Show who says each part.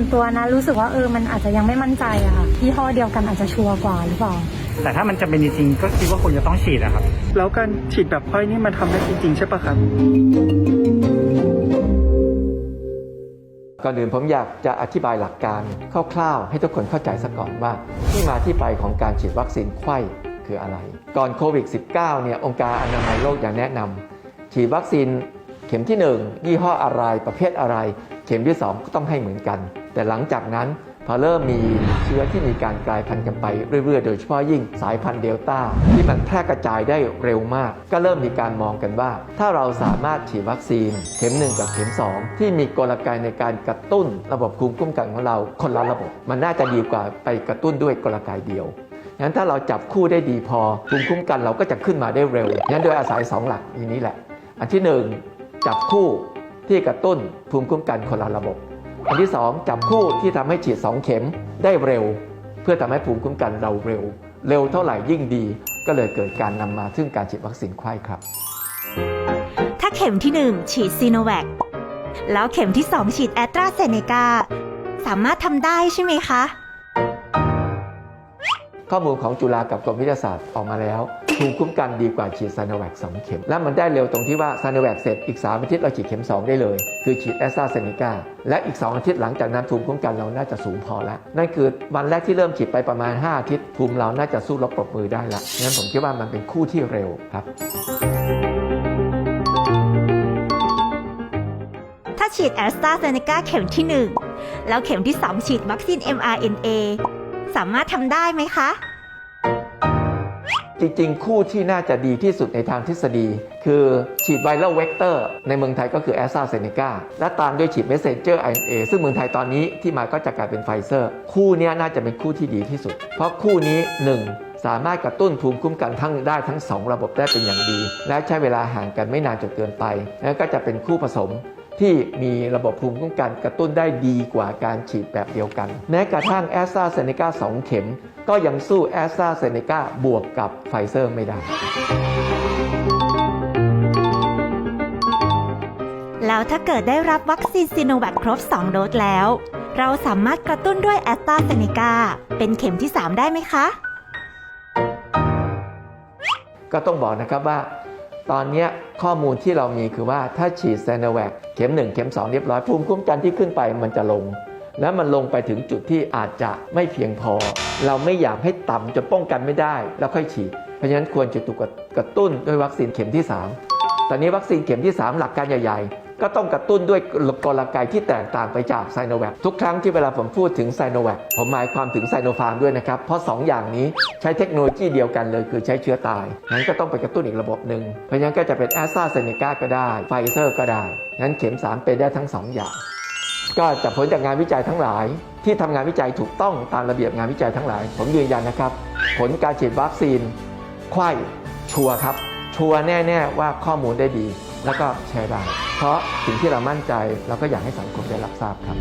Speaker 1: วนตัวนะรู้สึกว่าเออมันอาจจะยังไม่มั่นใจอะค่ะยี่ห้อเดียวกันอาจจะชัวร์กว่าหรือเปล่า
Speaker 2: แต่ถ้ามันจะเป็นจริงๆก็คิดว่าควรจะต้องฉีดนะครับ
Speaker 3: แล้วการฉีดแบบไข้นี่มันทำได้จริงๆใช่ปะครับ
Speaker 4: ก่อนอื่นผมอยากจะอธิบายหลักการคร่าวๆ ให้ทุกคนเข้าใจซะก่อนว่า ที่มาที่ไปของการฉีดวัคซีนไข้คืออะไร ก่อนโควิด -19 เนี่ยองค์การอนามัยโลกยังแนะนำฉีดวัคซีนเข็มที่ 1 ยี่ห้ออะไรประเภทอะไร เข็มที่ 2 ก็ต้องให้เหมือนกัน แต่หลังจากนั้นพอเริ่มมีเชื้อที่มีการกลายพันธุ์กันไปเรื่อยๆ โดยเฉพาะยิ่งสายพันธุ์เดลต้าที่มันแพร่กระจายได้เร็วมาก ก็เริ่มมีการมองกันว่า ถ้าเราสามารถฉีดวัคซีน เข็ม 1 กับเข็ม 2 ที่มีกลไกในการกระตุ้นระบบภูมิคุ้มกันของเราคนละระบบ มันน่าจะดีกว่าไปกระตุ้นด้วยกลไกเดียวงั้นถ้าเราจับคู่ได้ดีพอภูมิคุ้มกันเราก็จะขึ้นมาได้เร็วงั้นโดยอาศัย 2 หลักอย่างนี้แหละ อันที่ 1 จับคู่ที่กระตุ้นภูมิคุ้มกันคนละระบบ อันที่ 2 จับคู่ที่ทำให้ฉีด 2 เข็มได้เร็ว เพื่อทำให้ภูมิคุ้มกันเราเร็ว เร็วเท่าไหร่ยิ่งดี ก็เลยเกิดการนำมาซึ่งการฉีดวัคซีนไข้ครับ
Speaker 5: ถ้าเข็มที่ 1 ฉีดซีโนแวคแล้วเข็มที่ 2 ฉีดแอตราเซเนกาสามารถทำได้ใช่ไหมคะ
Speaker 4: ข้อมูลของจุฬากับกรมวิทยาศาสตร์ออกมาแล้วภูมิคุ้มกันดีกว่าฉีดซานแวค2เข็ม และมันได้เร็วตรงที่ว่าซานแวคเสร็จอีก 3 อาทิตย์เราฉีดเข็ม 2 ได้เลย คือฉีดแอสตราเซเนกาและอีก 2 อาทิตย์หลังจากนั้นภูมิคุ้มกันเราน่าจะสูงพอแล้ว นั่นคือวันแรกที่เริ่มฉีดไปประมาณ 5 อาทิตย์ ภูมิเราน่าจะสู้รบปรบมือได้แล้วงั้นผมคิดว่ามันเป็นคู่ที่เร็วครับ
Speaker 5: ถ้าฉีดแอสตราเซเนกาเข็มที่ 1 แล้วเข็มที่ 2 ฉีดวัคซีน mRNA สามารถทำได้ไหมคะ
Speaker 4: จริงๆ คู่ที่น่าจะดีที่สุดในทางทฤษฎี คือฉีดไวรัลเวกเตอร์ในเมืองไทยก็คือแอสตราเซเนกาและตามด้วยฉีดเมสเซนเจอร์ RNA ซึ่งเมืองไทยตอนนี้ที่มาก็จะกลายเป็นไฟเซอร์ คู่นี้น่าจะเป็นคู่ที่ดีที่สุด เพราะคู่นี้ 1 สามารถกระตุ้นภูมิคุ้มกันทั้งได้ทั้ง 2 ระบบได้เป็นอย่างดี และใช้เวลาห่างกันไม่นานจนเกินไป แล้วก็จะเป็นคู่ผสม ที่มีระบบภูมิคุ้มกันกระตุ้นได้ดีกว่าการฉีดแบบเดียวกัน แม้กระทั่งแอสตราเซเนกา2 เข็ม ก็ยังสู้แอสตราเซเนกาบวกกับไฟเซอร์ไม่ได้
Speaker 5: แล้วถ้าเกิดได้รับวัคซีนซีโนแวคครบ 2 โดสแล้ว เราสามารถกระตุ้นด้วยแอสตราเซเนกาเป็นเข็มที่ 3 ได้ไหมคะ
Speaker 4: ก็ต้องบอกนะครับว่า ตอนนี้ข้อมูลที่เรามีคือว่าถ้าฉีดซโนแวคเข็ม 1 เข็ม 2 เรียบร้อยภูมิคุ้มกันที่ขึ้นไปมันจะลง แล้วมันลงไปถึงจุดที่อาจจะไม่เพียงพอ เราไม่อยากให้ต่ำจนป้องกันไม่ได้ แล้วค่อยฉีด เพราะฉะนั้นควรจะถูกกระตุ้นด้วยวัคซีนเข็มที่ 3 ตอนนี้วัคซีนเข็มที่ 3 หลักการใหญ่ๆ ก็ต้องกระตุ้นด้วยกลไกที่แตกต่างไปจากไซโนแวคทุกครั้งที่เวลาผมพูดถึงไซโนแวคผมหมายความถึงไซโนฟาร์มด้วยนะครับ เพราะ 2 อย่างนี้ใช้เทคโนโลยีเดียวกันเลย คือใช้เชื้อตายงั้นก็ต้องไปกระตุ้นอีกระบบหนึ่งเพราะฉะนั้นก็จะเป็นแอสตราเซเนกาก็ได้ไฟเซอร์ก็ได้งั้นเข็ม 3 เป็นได้ทั้ง 2 อย่าง ก็จากผลจากงานวิจัยทั้งหลาย ที่ทำงานวิจัยถูกต้องตามระเบียบงานวิจัยทั้งหลาย ผมยืนยันนะครับ ผลการฉีดวัคซีนไข้ชัวร์ครับ ชัวร์แน่ๆว่าข้อมูลได้ดี แล้วก็แชร์ได้ เพราะสิ่งที่เรามั่นใจเราก็อยากให้สังคมได้รับทราบครับ